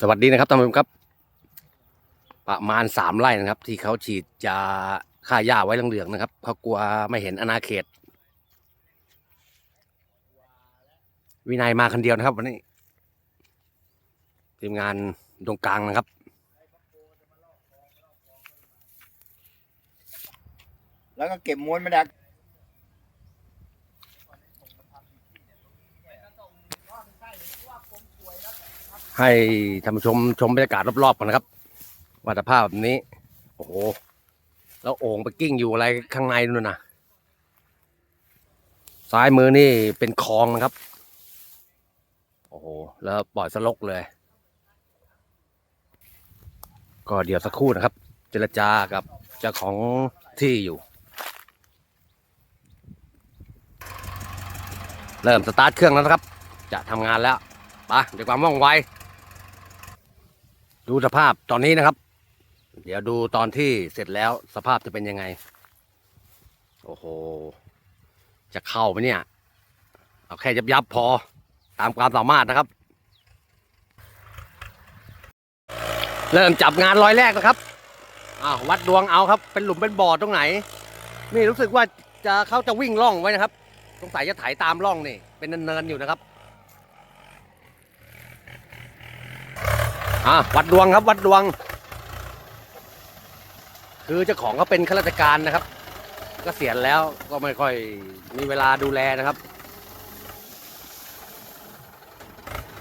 สวัสดีนะครับท่านผู้ชมครับ ประมาณสามไร่นะครับ ที่เขาฉีดยาฆ่าหญ้าไว้เหลืองๆนะครับเขากลัวไม่เห็นอนาเขต วินัยมาคนเดียวนะครับ วันนี้ทีมงานตรงกลางนะครับแล้วก็เก็บม้วนม่ได้ ให้ท่านผู้ชมชมบรรยากาศรอบๆกันนะครับว่าสภาพแบบนี้ โอ้โห แล้วโอ่งไปกิ้งอยู่อะไรข้างในนู่นนะซ้ายมือนี่เป็นคลองนะครับ โอ้โห แล้วปล่อยสลกเลย ก็เดี๋ยวสักครู่นะครับ เจรจากับเจ้าของที่อยู่ เริ่มสตาร์ทเครื่องแล้วนะครับ จะทำงานแล้วไปเดี๋ยวความว่องไว ดูสภาพตอนนี้นะครับ เดี๋ยวดูตอนที่เสร็จแล้วสภาพจะเป็นยังไง โอ้โห จะเข้าไหมเนี่ย เอาแค่ยับยับพอ ตามความสามารถนะครับ เริ่มจับงานร้อยแรกนะครับอ้าววัดดวงเอาครับ เป็นหลุมเป็นบ่อตรงไหน นี่รู้สึกว่าจะเขาจะวิ่งล่องไว้นะครับ สงสัยจะไถตามร่องนี่ เป็นเนินๆอยู่นะครับ อะวัดดวงครับวัดดวง คือเจ้าของเขาเป็นข้าราชการนะครับเก็เสียณแล้วก็ไม่ค่อยมีเวลาดูแลนะครับ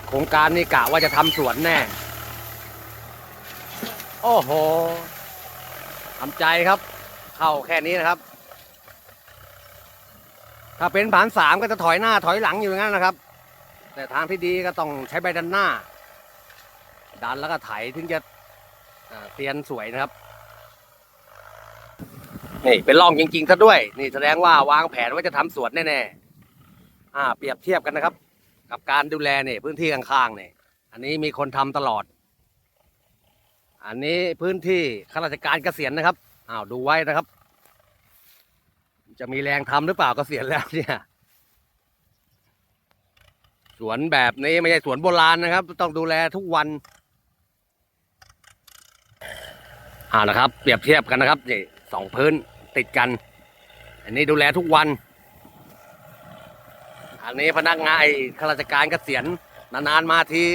โครงการนี้กะว่าจะทำสวนแน่ โอ้โหทำใจครับ เข้าแค่นี้นะครับ ถ้าเป็นผานสามก็จะถอยหน้าถอยหลังอยู่อย่างนั้นนะครับ แต่ทางที่ดีก็ต้องใช้ใบดันหน้า ดันแล้วก็ไถถึงจะเตียนสวยนะครับนี่เป็นร่องจริงๆซะด้วย นี่แสดงว่าวางแผนว่าจะทำสวนแน่ๆอ่า เปรียบเทียบกันนะครับ กับการดูแลเนี่ยพื้นที่ข้างๆเนี่ยอันนี้มีคนทำตลอด อันนี้พื้นที่ข้าราชการเกษียณนะครับอ้าวดูไว้นะครับ จะมีแรงทำหรือเปล่าเกษียณแล้วเนี่ยสวนแบบนี้ไม่ใช่สวนโบราณนะครับ ต้องดูแลทุกวัน อ่านะครับ เปรียบเทียบกันนะครับนี่สองพื้นติดกัน อันนี้ดูแลทุกวัน อันนี้พนักงานข้าราชการเกษียณนานๆมาที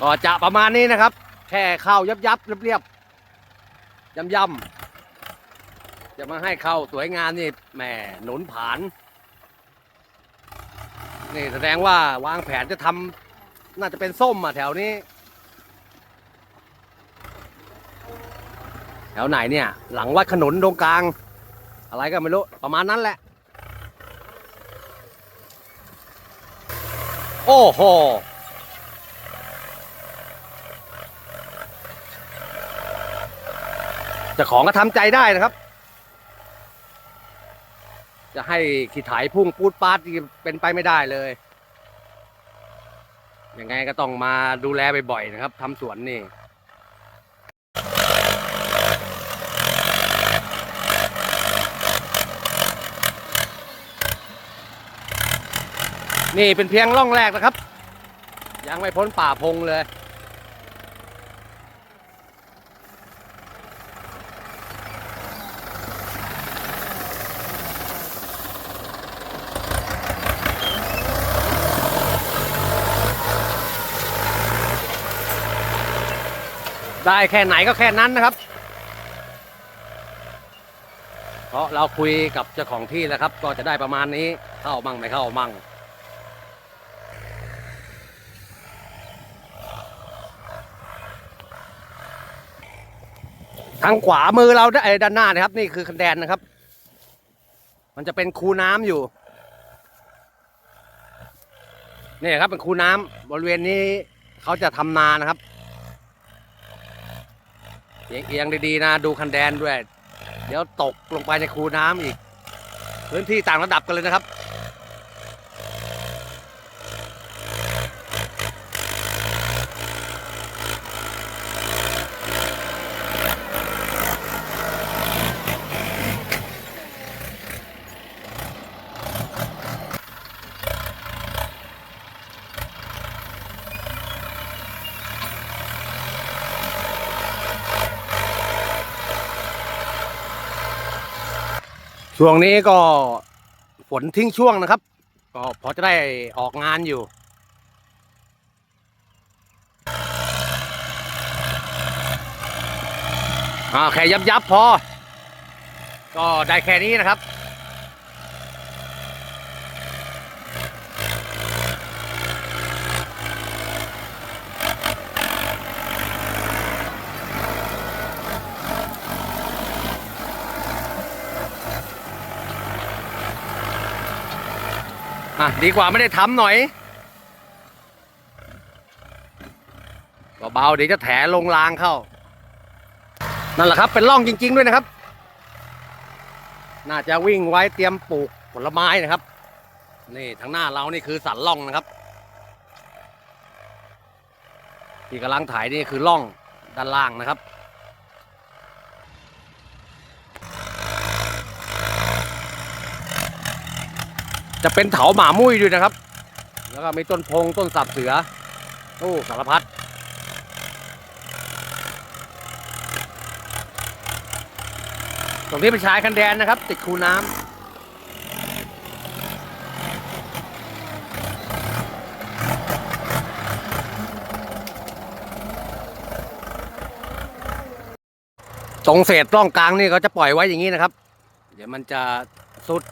ก็จะประมาณนี้นะครับ ค่เข้ายับยับเรียบเรียบยำยำๆจะมาให้เข้าสวยงามนี่แหมหนุนผานนี่แสดงว่าวางแผนจะทำน่าจะเป็นส้มอะแถวนี้ แถวไหนเนี่ย หลังวัดขนุนตรงกลาง อะไรก็ไม่รู้ ประมาณนั้นแหละ โอ้โห เจ้าของก็ทำใจได้นะครับ จะให้ขีดไถพุ่งปูดปาดเป็นไปไม่ได้เลยยังไงก็ต้องมาดูแลบ่อยๆนะครับทำสวนนี่นี่เป็นเพียงร่องแรกนะครับ ยังไม่พ้นป่าพงเลย ได้แค่ไหนก็แค่นั้นนะครับ เพราะเราคุยกับเจ้าของที่แล้วครับ ก็จะได้ประมาณนี้เข้ามั่งไม่เข้ามั่งทางขวามือเราด้ด้านหน้านะครับ นี่คือคันแดนนะครับ มันจะเป็นคูน้ำอยู่นี่ครับเป็นคูน้ำบริเวณนี้เขาจะทำนานะครับ เอียงดีๆนะดูคันแดนด้วย เดี๋ยวตกลงไปในคูน้ำอีก พื้นที่ต่างระดับกันเลยนะครับ ช่วงนี้ก็ฝนทิ้งช่วงนะครับ ก็พอจะได้ออกงานอยู่ อ่าแค่ยับยับพอ ก็ได้แค่นี้นะครับ อะดีกว่าไม่ได้ทำหน่อยเบาๆเดี๋ยวจะแถลงรางเข้า นั่นแหละครับเป็นร่องจริง ๆ ด้วยนะครับ น่าจะวิ่งไว้เตรียมปลูกผลไม้นะครับ นี่ทางหน้าเรานี่คือสันร่องนะครับ ที่กำลังถ่ายนี่คือร่องด้านล่างนะครับ จะเป็นเถาหมามุ้ยด้วยนะครับ แล้วก็มีต้นพงต้นสับเสือโอ้สารพัดตรงนี้เป็นชายคันแดนนะครับ ติดคูน้ำตรงเศษร่องกลางนี่เขาจะปล่อยไว้อย่างนี้นะครับ เดี๋ยวมันจะสุด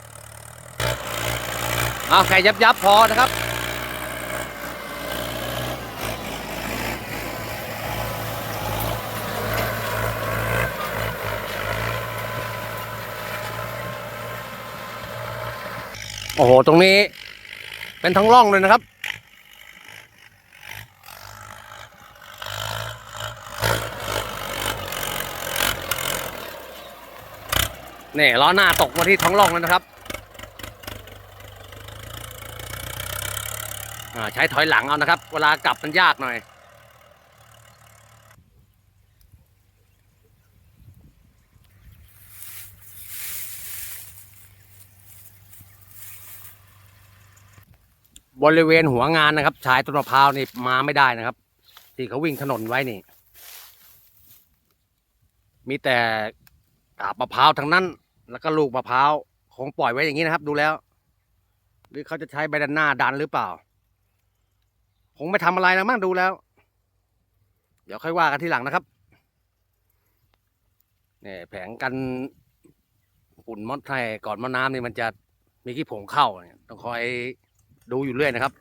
เอาแค่ยับยับพอนะครับโอ้โห ตรงนี้เป็นทั้งร่องเลยนะครับ นี่ล้อหน้าตกมาที่ท้องร่องแล้วนะครับ อ่า ใช้ถอยหลังเอานะครับ เวลากลับมันยากหน่อย บริเวณหัวงานนะครับชายต้นมะพร้าวนี่มาไม่ได้นะครับ ที่เขาวิ่งถนนไว้นี่ มีแต่กาบมะพร้าวทั้งนั้น แล้วก็ลูกมะพร้าวคงปล่อยไว้อย่างนี้นะครับ ดูแล้ว หรือเขาจะใช้ใบดันหน้าดันหรือเปล่า คงไม่ทำอะไรแล้วมั้งดูแล้ว เดี๋ยวค่อยว่ากันทีหลังนะครับเนี่ยแผงกันฝุ่นมดไทยก่อนมะน้ำนี่มันจะมีขี้ผงเข้าเนี่ยต้องคอยดูอยู่เรื่อยนะครับ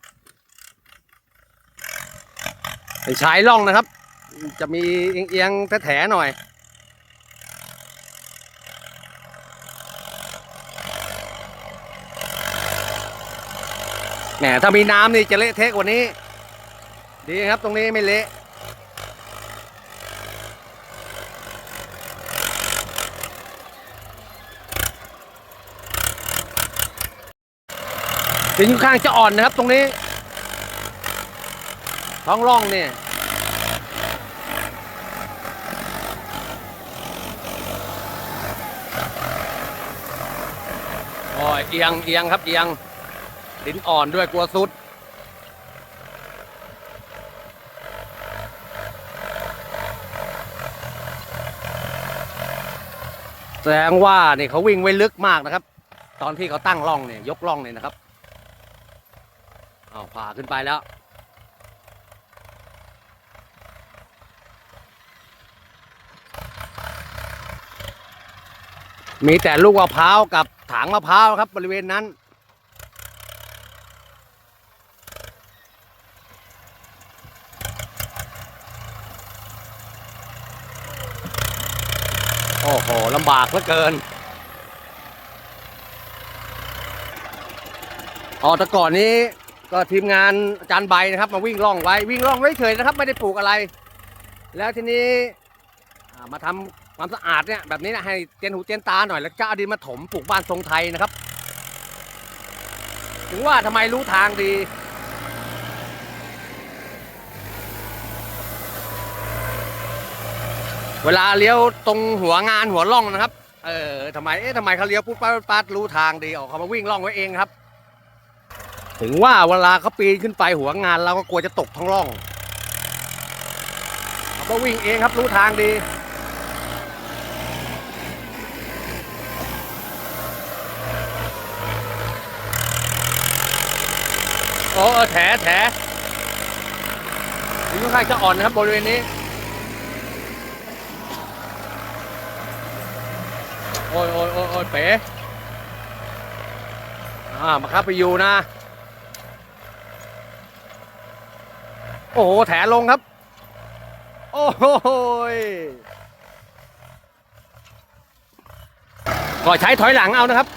ไอ้ชายล่องนะครับ จะมีเอียงๆแถๆหน่อยแหมถ้ามีน้ำนี่จะเละเทะกว่านี้ ดีครับตรงนี้ไม่เละดินค่อนข้างจะอ่อนนะครับตรงนี้ ท้องร่องเนี่ยโอ้ยเอียงเอียงครับเอียงดินอ่อนด้วยกลัวสุด แสดงว่าเนี่ยเขาวิ่งไว้ลึกมากนะครับ ตอนที่เขาตั้งร่องเนี่ยยกร่องเนี่ยนะครับเอาผ่าขึ้นไปแล้ว มีแต่ลูกมะพร้าวกับถางมะพร้าวครับบริเวณนั้น โอ้โหลำบากเหลือเกินอ๋อแต่ก่อนนี้ก็ทีมงานอาจารย์ใบนะครับ มาวิ่งล่องไว้วิ่งล่องไว้เฉยนะครับ ไม่ได้ปลูกอะไร แล้วทีนี้มาทำความสะอาดเนี่ยแบบนี้นะให้เตียนหูเตียนตาหน่อยแล้วก็เอาดินมาถมปลูกบ้านทรงไทยนะครับ ถึงว่าทำไมรู้ทางดี เวลาเลี้ยวตรงหัวงานหัวล่องนะครับ เออทำไม เอ๊ะทำไมเขาเลี้ยวปุ๊บปั๊บปั๊บรู้ทางดีออกเขามาวิ่งล่องไว้เองครับ ถึงว่าเวลาเขาปีนขึ้นไปหัวงานเราก็กลัวจะตกท้องล่องเขามาวิ่งเองครับรู้ทางดีโอ้แถแถถึค่อนข้างจะอ่อนนะครับบริเวณนี้ โอ้ยโอ้ยโอ้ยโอ้ยเป๋อ่ามาครับไปอยู่นะ โอ้โห แถลงครับ โอ้โหก็ใช้ถอยหลังเอานะครับ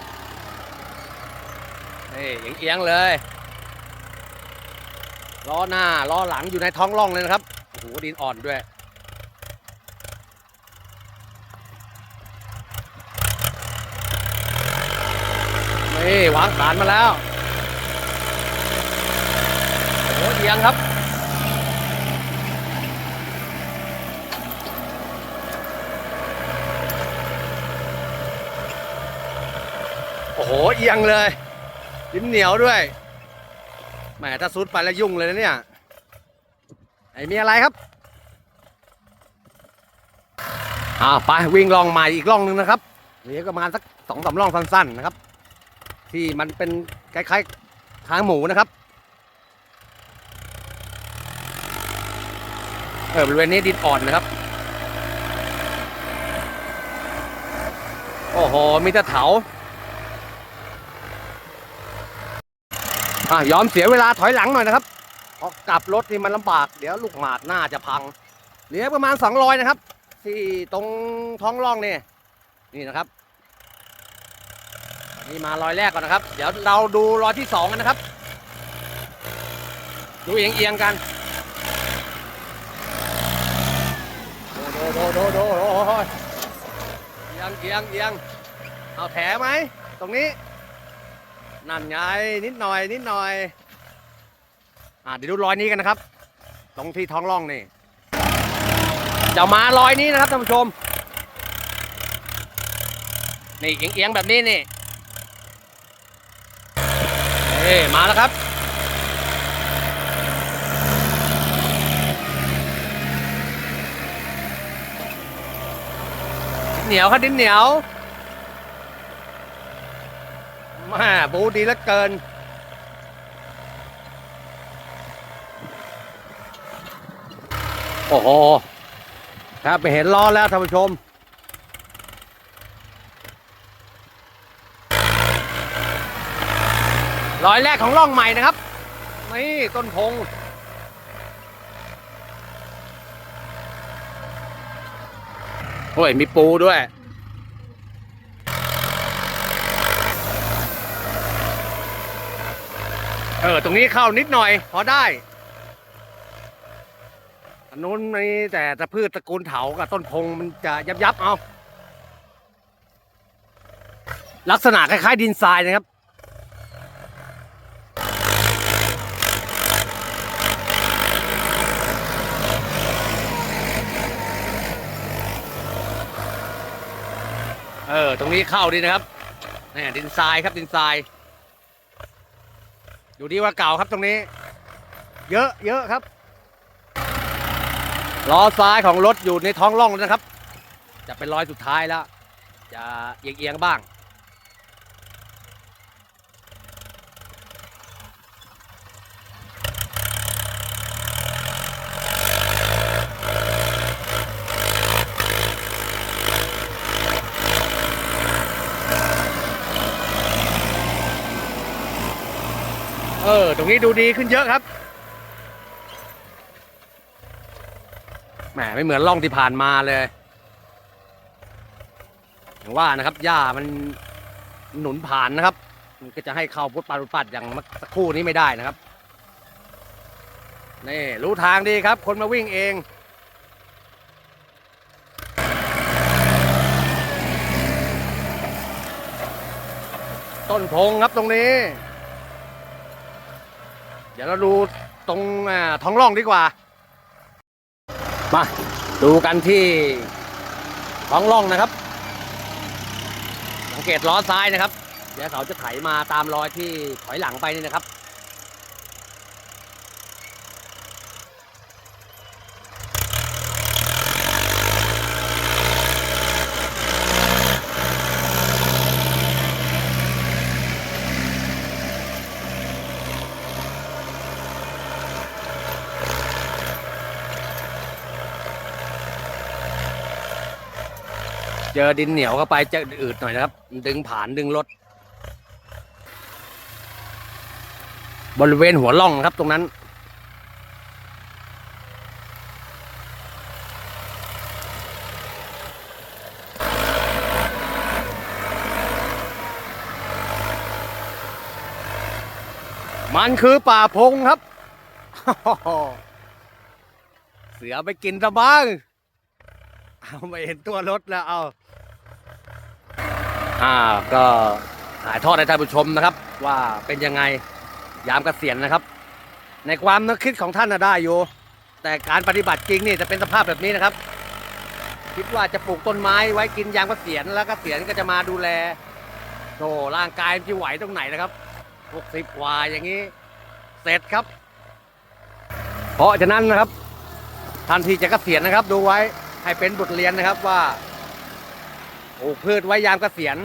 นี่เอียงๆเลยล้อหน้าล้อหลังอยู่ในท้องร่องเลยนะครับโอ้โหดินอ่อนด้วย นี่วางสารมาแล้วโอ้เอียงครับโอ้โหเอียงเลยดินเหนียวด้วยแหมถ้าซุดไปแล้วยุ่งเลยนะเนี่ยไอ้มีอะไรครับอ้าไปวิ่งลองใหม่อีกล่องหนึ่งนะครับเหลือประมาณสักสองสามล่องสั้นๆนะครับ ที่มันเป็นคล้ายๆทางหมูนะครับเออบริเวณนี้ดินอ่อนนะครับ โอ้โห มีแต่เถาอะยอมเสียเวลาถอยหลังหน่อยนะครับเพราะกลับรถนี่มันลำบาก เดี๋ยวลูกหมาดหน้าจะพัง เหลือประมาณ200นะครับ ที่ตรงท้องร่องนี่ นี่นะครับ นนี้มารอยแรกก่อนนะครับ เดี๋ยวเราดูรอยที่สองกันนะครับ ดูเอียงเอียงๆกันโดโดโดโดโดเอียงเอียงเอียงเอาแถไหมตรงนี้ นั่นไงนิดหน่อยนิดหน่อยอ่าเดี๋ยวดูรอยนี้กันนะครับ ตรงที่ท้องร่องนี่จะมารอยนี้นะครับท่านผู้ชมนี่เอียงๆแบบนี้นี่ เอ้มาแล้วครับ เหนียวครับดินเหนียวม่บูดีเหลือเกินโอ้โห ครับไปเห็นล้อแล้วท่านผู้ชม รอยแรกของร่องใหม่นะครับนี่ต้นพงโอ้ยมีปูด้วย เออ ตรงนี้เข้านิดหน่อย พอได้อันนู้นมีแต่ตะพืชตระกูลเถากับต้นพงมันจะยับยับเอา ลักษณะคล้ายๆดินทรายนะครับ ออ ตรงนี้เข้าดีนะครับนี่ดินทรายครับดินทราย อยู่ดีว่าเก่าครับตรงนี้ เยอะเยอะครับล้อซ้ายของรถอยู่ในท้องร่องแล้วนะครับ จะเป็นรอยสุดท้ายแล้ว จะเอียงๆบ้าง ออตรงนี้ดูดีขึ้นเยอะครับ แหมไม่เหมือนร่องที่ผ่านมาเลยอย่างว่านะครับ หญ้ามันหนุนผ่านนะครับ มันก็จะให้เข้าพุทธปารุปัดอย่างสักครู่นี้ไม่ได้นะครับ นี่ รู้ทางดีครับ คนมาวิ่งเองต้นพงครับตรงนี้ เดี๋ยวเราดูตรงท้องร่องดีกว่า มาดูกันที่ท้องร่องนะครับ สังเกตล้อซ้ายนะครับ เดี๋ยวเขาจะไถมาตามรอยที่ถอยหลังไปนี่นะครับ เจอดินเหนียวเข้าไปจะอืดหน่อยนะครับ ดึงผ่านดึงรถ บริเวณหัวล่องนะครับตรงนั้น มันคือป่าพงครับ เสือไปกินซะบ้าง เอาไม่เห็นตัวรถแล้วเอา อ่าก็ถ่ายทอดให้ท่านผู้ชมนะครับ ว่าเป็นยังไงยามเกษียณนะครับ ในความนึกคิดของท่านน่ะได้อยู่ แต่การปฏิบัติจริงนี่จะเป็นสภาพแบบนี้นะครับ คิดว่าจะปลูกต้นไม้ไว้กินยามเกษียณแล้วเกษียณก็จะมาดูแลโธ่ร่างกายมันจะไหวตรงไหนนะครับหกสิบกว่าอย่างนี้ เสร็จครับ เพราะฉะนั้นนะครับทันทีจะเกษียณนะครับ ดูไว้ให้เป็นบทเรียนนะครับว่า ปลูกพืชไว้ยามเกษียณ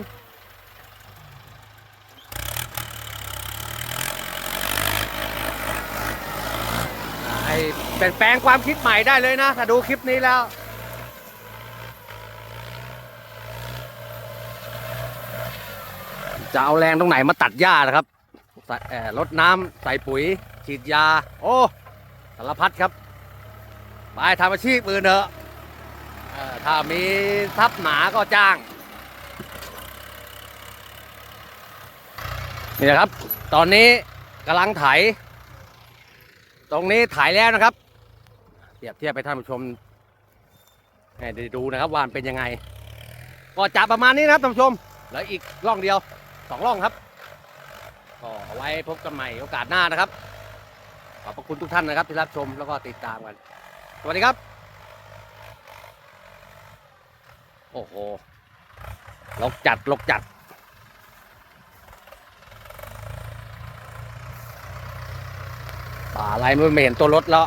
ให้เปลี่ยนแปลงความคิดใหม่ได้เลยนะ ถ้าดูคลิปนี้แล้วจะเอาแรงตรงไหนมาตัดหญ้านะครับรดน้ำใส่ปุ๋ย ฉีดยา โอ้ สารพัดครับ ไปทำอาชีพอื่นเถอะ ถ้ามีทรัพย์หนาก็จ้าง นี่นะครับ ตอนนี้กำลังไถ ตรงนี้ไถแล้วนะครับเปรียบเทียบไปท่านผู้ชมให้ได้ดูนะครับว่านเป็นยังไง ก็จะประมาณนี้นะครับท่านผู้ชม แล้วอีกร่องเดียวสองร่องครับ ก็เอาไว้พบกันใหม่โอกาสหน้านะครับ ขอบพระคุณทุกท่านนะครับที่รับชมแล้วก็ติดตามกัน สวัสดีครับ โอ้โหลกจัดลกจัด ป่าอะไรไม่เห็นตัวรถแล้ว